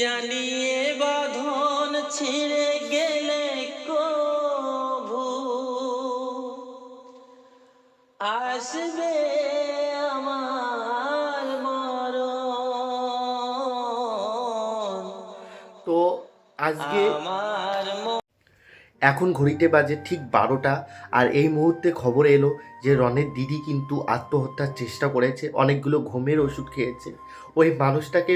জানিয়ে বাঁধন ছিঁড়ে গেলে কভু আসবে আমার মরণ। তো আজকে আমার এখন ঘড়িতে বাজে ঠিক বারোটা আর এই মুহূর্তে খবর এলো যে রনের দিদি কিন্তু আত্মহত্যার চেষ্টা করেছে অনেকগুলো ঘুমের ওষুধ খেয়েছে। ওই মানুষটাকে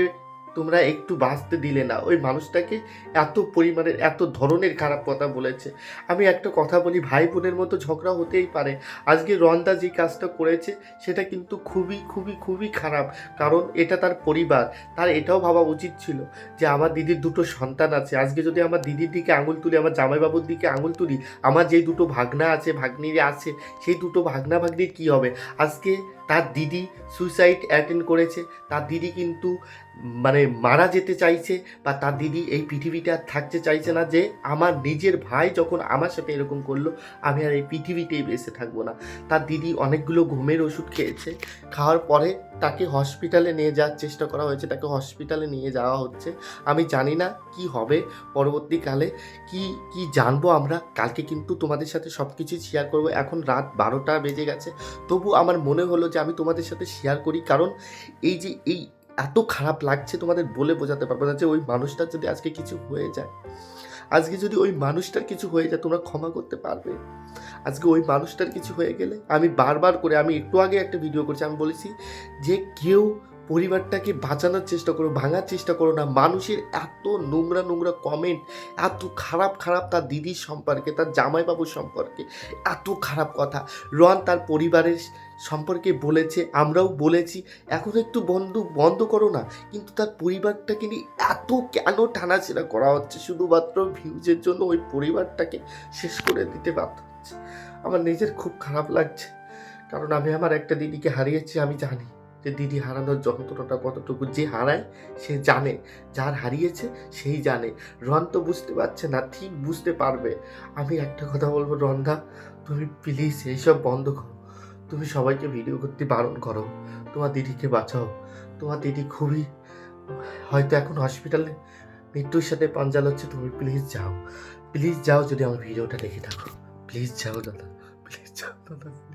তোমরা একটু বাঁচতে দিলে না। ওই মানুষটাকে এত পরিমাণের এত ধরনের খারাপ কথা বলেছে। আমি একটা কথা বলি ভাই বোনের মতো ঝগড়া হতেই পারে। আজকে রন্দা যে কাজটা করেছে, সেটা কিন্তু খুবই খুবই খুবই খারাপ। কারণ এটা তার পরিবার। তার এটাও ভাবা উচিত ছিল যে, আমার দিদির দুটো সন্তান আছে। আজকে যদি আমার দিদির দিকে আঙুল তুলি, আমার জামাইবাবুর দিকে আঙুল তুলি, আমার যে দুটো ভাগনা আছে, ভাগ্নিরে আছে, সেই দুটো ভাগনা ভাগ্নির কী হবে? আজকে তার দিদি সুইসাইড অ্যাটেন্ড করেছে। তার দিদি কিন্তু মানে মারা যেতে চাইছে বা তার দিদি এই পৃথিবীতে আর থাকতে চাইছে না যে আমার নিজের ভাই যখন আমার সাথে এরকম করল, আমি আর এই পৃথিবীতেই বেঁচে থাকব না। তার দিদি অনেকগুলো ঘুমের ওষুধ খেয়েছে। খাওয়ার পরে তাকে হসপিটালে নিয়ে যাওয়ার চেষ্টা করা হয়েছে। তাকে হসপিটালে নিয়ে যাওয়া হচ্ছে। আমি জানি না কি হবে। পরবর্তীকালে কি কি জানব আমরা? কালকে কিন্তু তোমাদের সাথে সব কিছু শেয়ার করব। এখন রাত বারোটা বেজে গেছে। তবু আমার মনে হলো যে আমি তোমাদের সাথে শেয়ার করি। কারণ এই যে, এই এত খারাপ লাগছে তোমাদের বলে বোঝাতে পারব না যে ওই মানুষটার যদি আজকে কিছু হয়ে যায়। আজকে যদি ওই মানুষটার কিছু হয়ে যায়, তোমরা ক্ষমা করতে পারবে। আজকে ওই মানুষটার কিছু হয়ে গেলে আমি বারবার করে, আমি একটু আগে একটা ভিডিও করছি, আমি বলেছি যে কেউ পরিবারটাকে বাঁচানোর চেষ্টা করো, ভাঙার চেষ্টা করো না। মানুষের এত নোংরা নোংরা কমেন্ট এত খারাপ খারাপ তার দিদির সম্পর্কে, তার জামাইবাবুর সম্পর্কে, এত খারাপ কথা। রন তার পরিবারের সম্পর্কে বলেছে, আমরাও বলেছি, এখন একটু বন্ধ বন্ধ করো না। কিন্তু তার পরিবারটাকে নিয়ে এত কেন টানাছেড়া করা হচ্ছে? শুধুমাত্র ভিউজের জন্য ওই পরিবারটাকে শেষ করে দিতে বাধ্য হচ্ছে। আমার নিজের খুব খারাপ লাগছে। কারণ আমি আমার একটা দিদিকে হারিয়েছি, আমি জানি। যে দিদি হারানোর যন্ত্রণাটা কতটুকু যে হারায়, সে জানে। যার হারিয়েছে, সেই জানে। রন তো বুঝতে পারছে না, ঠিক বুঝতে পারবে। আমি একটা কথা বলব, রন্দা, তুমি প্লিজ এইসব বন্ধ করো। তুমি সবাইকে ভিডিও করতে বারণ করো। তোমার দিদিকে বাঁচাও। তোমার দিদি খুবই, হয়তো এখন হসপিটালে মৃত্যুর সাথে পাঞ্জাল হচ্ছে, তুমি প্লিজ যাও। প্লিজ যাও যদি আমার ভিডিওটা দেখে থাকো। প্লিজ যাও দাদা প্লিজ যাও দাদা